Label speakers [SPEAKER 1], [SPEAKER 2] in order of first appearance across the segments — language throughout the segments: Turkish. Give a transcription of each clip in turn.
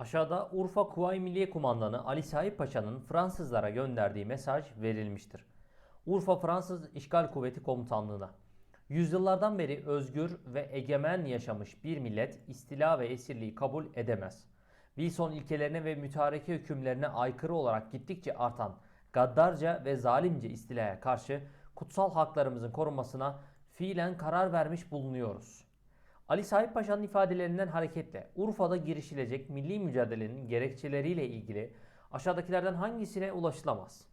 [SPEAKER 1] Aşağıda Urfa Kuvayi Milliye Kumandanı Ali Sahip Paşa'nın Fransızlara gönderdiği mesaj verilmiştir. Urfa Fransız İşgal Kuvveti Komutanlığı'na. Yüzyıllardan beri özgür ve egemen yaşamış bir millet istila ve esirliği kabul edemez. Wilson ilkelerine ve mütareke hükümlerine aykırı olarak gittikçe artan gaddarca ve zalimce istilaya karşı kutsal haklarımızın korunmasına fiilen karar vermiş bulunuyoruz. Ali Sahip Paşa'nın ifadelerinden hareketle Urfa'da girişilecek milli mücadelenin gerekçeleriyle ilgili aşağıdakilerden hangisine ulaşılamaz?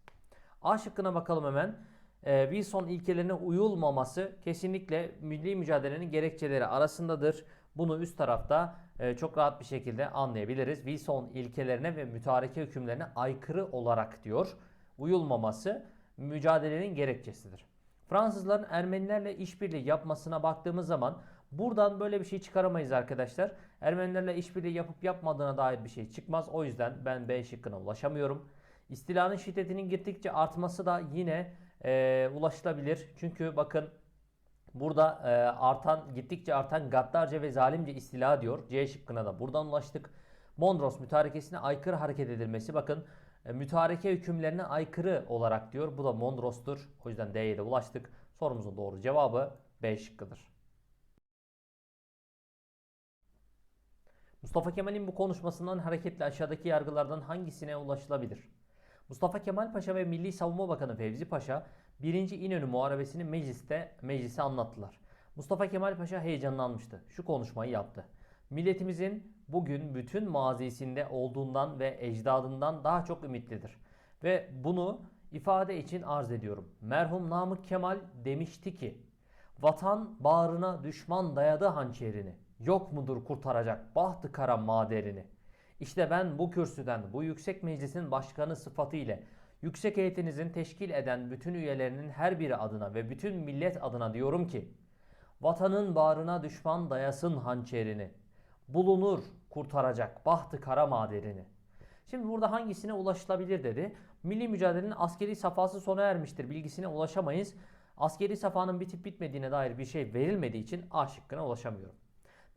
[SPEAKER 1] A şıkkına bakalım hemen. Ee, Wilson ilkelerine uyulmaması kesinlikle milli mücadelenin gerekçeleri arasındadır. Bunu üst tarafta e, çok rahat bir şekilde anlayabiliriz. Wilson ilkelerine ve mütareke hükümlerine aykırı olarak diyor. Uyulmaması mücadelenin gerekçesidir. Fransızların Ermenilerle işbirliği yapmasına baktığımız zaman buradan böyle bir şey çıkaramayız arkadaşlar. Ermenilerle işbirliği yapıp yapmadığına dair bir şey çıkmaz. O yüzden ben B şıkkına ulaşamıyorum. İstilanın şiddetinin gittikçe artması da yine e, ulaşılabilir. Çünkü bakın burada e, artan gittikçe artan gaddarca ve zalimce istila diyor. C şıkkına da buradan ulaştık. Mondros mütarekesine aykırı hareket edilmesi bakın e, mütareke hükümlerine aykırı olarak diyor. Bu da Mondros'tur. O yüzden D'ye de ulaştık. Sorumuzun doğru cevabı B şıkkıdır. Mustafa Kemal'in bu konuşmasından hareketle aşağıdaki yargılardan hangisine ulaşılabilir? Mustafa Kemal Paşa ve Milli Savunma Bakanı Fevzi Paşa 1. İnönü Muharebesi'ni mecliste meclise anlattılar. Mustafa Kemal Paşa heyecanlanmıştı. Şu konuşmayı yaptı. Milletimizin bugün bütün mazisinde olduğundan ve ecdadından daha çok ümitlidir. Ve bunu ifade için arz ediyorum. Merhum Namık Kemal demişti ki, Vatan bağrına düşman dayadı hançerini. Yok mudur kurtaracak bahtı kara maderini. İşte ben bu kürsüden, bu yüksek meclisin başkanı sıfatı ile yüksek heyetinizin teşkil eden bütün üyelerinin her biri adına ve bütün millet adına diyorum ki, vatanın bağrına düşman dayasın hançerini. Bulunur kurtaracak bahtı kara maderini. Şimdi burada hangisine ulaşılabilir dedi. Milli mücadelenin askeri safhası sona ermiştir. Bilgisine ulaşamayız. Askeri safhanın bitip bitmediğine dair bir şey verilmediği için A şıkkına ulaşamıyorum.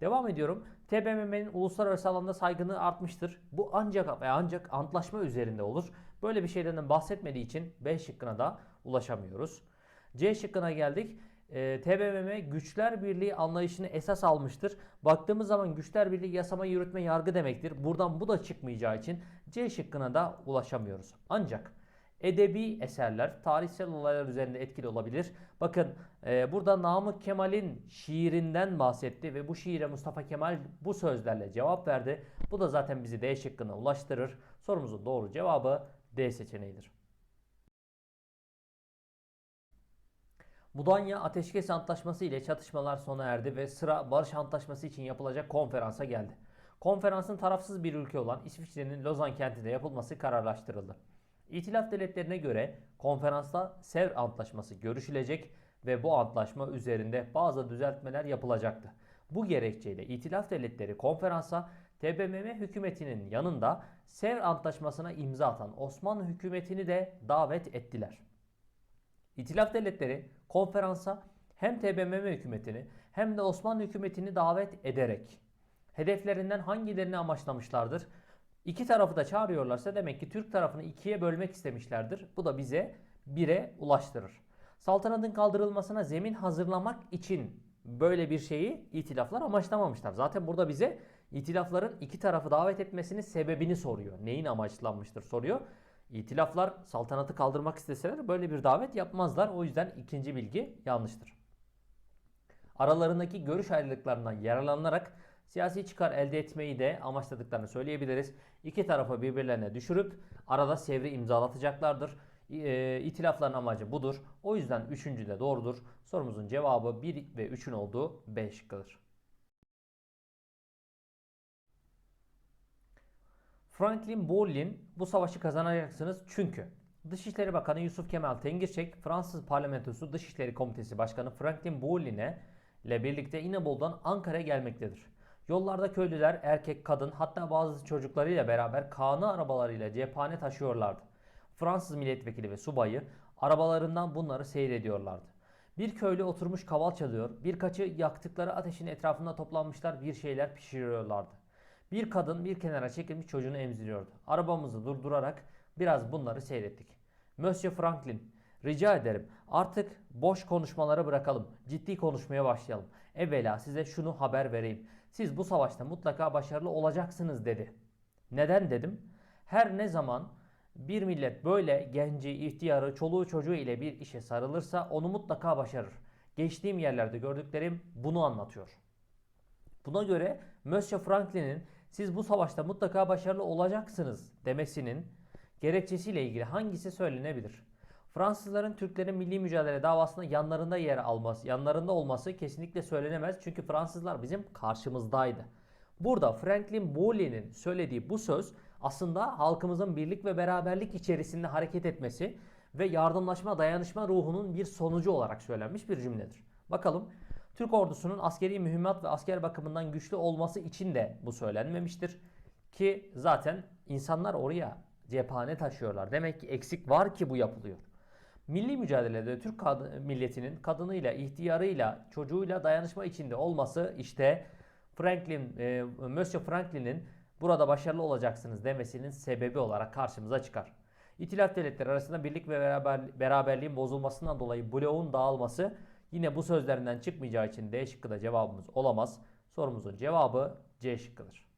[SPEAKER 1] Devam ediyorum. TBMM'nin uluslararası alanda saygınlığı artmıştır. Bu ancak ve ancak antlaşma üzerinde olur. Böyle bir şeyden bahsetmediği için B şıkkına da ulaşamıyoruz. C şıkkına geldik. E, TBMM güçler birliği anlayışını esas almıştır. Baktığımız zaman güçler birliği yasama, yürütme, yargı demektir. Buradan bu da çıkmayacağı için C şıkkına da ulaşamıyoruz. Ancak edebi eserler tarihsel olaylar üzerinde etkili olabilir. Bakın e, burada Namık Kemal'in şiirinden bahsetti ve bu şiire Mustafa Kemal bu sözlerle cevap verdi. Bu da zaten bizi D şıkkına ulaştırır. Sorumuzun doğru cevabı D seçeneğidir. Mudanya Ateşkes Antlaşması ile çatışmalar sona erdi ve sıra Barış Antlaşması için yapılacak konferansa geldi. Konferansın tarafsız bir ülke olan İsviçre'nin Lozan kentinde yapılması kararlaştırıldı. İtilaf devletlerine göre konferansta Sevr Antlaşması görüşülecek ve bu antlaşma üzerinde bazı düzeltmeler yapılacaktı. Bu gerekçeyle İtilaf devletleri konferansa TBMM hükümetinin yanında Sevr Antlaşması'na imza atan Osmanlı hükümetini de davet ettiler. İtilaf devletleri konferansa hem TBMM hükümetini hem de Osmanlı hükümetini davet ederek hedeflerinden hangilerini amaçlamışlardır? İki tarafı da çağırıyorlarsa demek ki Türk tarafını ikiye bölmek istemişlerdir. Bu da bize bire ulaştırır. Saltanatın kaldırılmasına zemin hazırlamak için böyle bir şeyi itilaflar amaçlamamışlar. Zaten burada bize itilafların iki tarafı davet etmesinin sebebini soruyor. Neyin amaçlanmıştır soruyor. İtilaflar saltanatı kaldırmak isteseler böyle bir davet yapmazlar. O yüzden ikinci bilgi yanlıştır. Aralarındaki görüş ayrılıklarından yararlanarak siyasi çıkar elde etmeyi de amaçladıklarını söyleyebiliriz. İki tarafı birbirlerine düşürüp arada sevri imzalatacaklardır. E, amacı budur. O yüzden üçüncü de doğrudur. Sorumuzun cevabı 1 ve 3'ün olduğu B şıkkıdır. Franklin Bolin bu savaşı kazanacaksınız çünkü Dışişleri Bakanı Yusuf Kemal Tengirçek Fransız Parlamentosu Dışişleri Komitesi Başkanı Franklin Bolin'e ile birlikte İnebolu'dan Ankara'ya gelmektedir. Yollarda köylüler, erkek, kadın hatta bazı çocuklarıyla beraber kanı arabalarıyla cephane taşıyorlardı. Fransız milletvekili ve subayı arabalarından bunları seyrediyorlardı. Bir köylü oturmuş kaval çalıyor, birkaçı yaktıkları ateşin etrafında toplanmışlar bir şeyler pişiriyorlardı. Bir kadın bir kenara çekilmiş çocuğunu emziriyordu. Arabamızı durdurarak biraz bunları seyrettik. Monsieur Franklin, rica ederim artık boş konuşmaları bırakalım. Ciddi konuşmaya başlayalım. Evvela size şunu haber vereyim. Siz bu savaşta mutlaka başarılı olacaksınız dedi. Neden dedim? Her ne zaman bir millet böyle genci, ihtiyarı, çoluğu çocuğu ile bir işe sarılırsa onu mutlaka başarır. Geçtiğim yerlerde gördüklerim bunu anlatıyor. Buna göre Monsieur Franklin'in siz bu savaşta mutlaka başarılı olacaksınız demesinin gerekçesiyle ilgili hangisi söylenebilir? Fransızların Türklerin milli mücadele davasında yanlarında yer alması, yanlarında olması kesinlikle söylenemez. Çünkü Fransızlar bizim karşımızdaydı. Burada Franklin Bouillet'in söylediği bu söz aslında halkımızın birlik ve beraberlik içerisinde hareket etmesi ve yardımlaşma, dayanışma ruhunun bir sonucu olarak söylenmiş bir cümledir. Bakalım Türk ordusunun askeri mühimmat ve asker bakımından güçlü olması için de bu söylenmemiştir. Ki zaten insanlar oraya cephane taşıyorlar. Demek ki eksik var ki bu yapılıyor. Milli mücadelede Türk kad- milletinin kadınıyla, ihtiyarıyla, çocuğuyla dayanışma içinde olması işte Franklin, e, Monsieur Franklin'in burada başarılı olacaksınız demesinin sebebi olarak karşımıza çıkar. İtilaf devletleri arasında birlik ve beraber, beraberliğin bozulmasından dolayı bloğun dağılması yine bu sözlerinden çıkmayacağı için D şıkkı da cevabımız olamaz. Sorumuzun cevabı C şıkkıdır.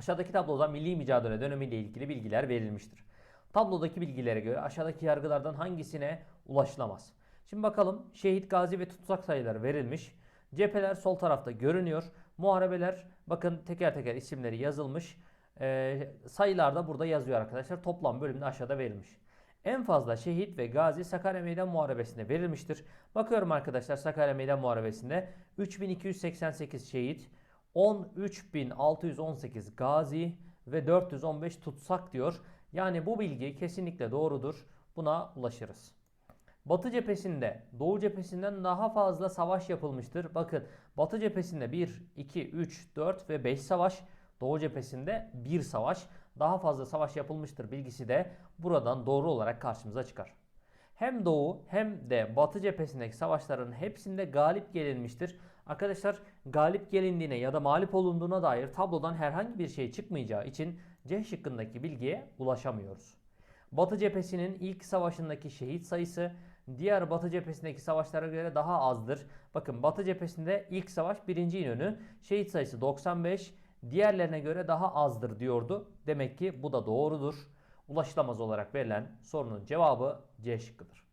[SPEAKER 1] Aşağıdaki tabloda milli mücadele dönemiyle ilgili bilgiler verilmiştir. Tablodaki bilgilere göre aşağıdaki yargılardan hangisine ulaşılamaz? Şimdi bakalım şehit, gazi ve tutsak sayıları verilmiş. Cepheler sol tarafta görünüyor. Muharebeler bakın teker teker isimleri yazılmış. Ee, sayılar da burada yazıyor arkadaşlar. Toplam bölümde aşağıda verilmiş. En fazla şehit ve gazi Sakarya Meydan Muharebesi'nde verilmiştir. Bakıyorum arkadaşlar Sakarya Meydan Muharebesi'nde 3288 şehit, 13618 gazi ve 415 tutsak diyor. Yani bu bilgi kesinlikle doğrudur. Buna ulaşırız. Batı cephesinde Doğu cephesinden daha fazla savaş yapılmıştır. Bakın Batı cephesinde 1, 2, 3, 4 ve 5 savaş. Doğu cephesinde 1 savaş. Daha fazla savaş yapılmıştır bilgisi de buradan doğru olarak karşımıza çıkar. Hem Doğu hem de Batı cephesindeki savaşların hepsinde galip gelinmiştir. Arkadaşlar galip gelindiğine ya da mağlup olunduğuna dair tablodan herhangi bir şey çıkmayacağı için C şıkkındaki bilgiye ulaşamıyoruz. Batı cephesinin ilk savaşındaki şehit sayısı diğer Batı cephesindeki savaşlara göre daha azdır. Bakın Batı cephesinde ilk savaş 1. İnönü şehit sayısı 95 diğerlerine göre daha azdır diyordu. Demek ki bu da doğrudur. Ulaşılamaz olarak verilen sorunun cevabı C şıkkıdır.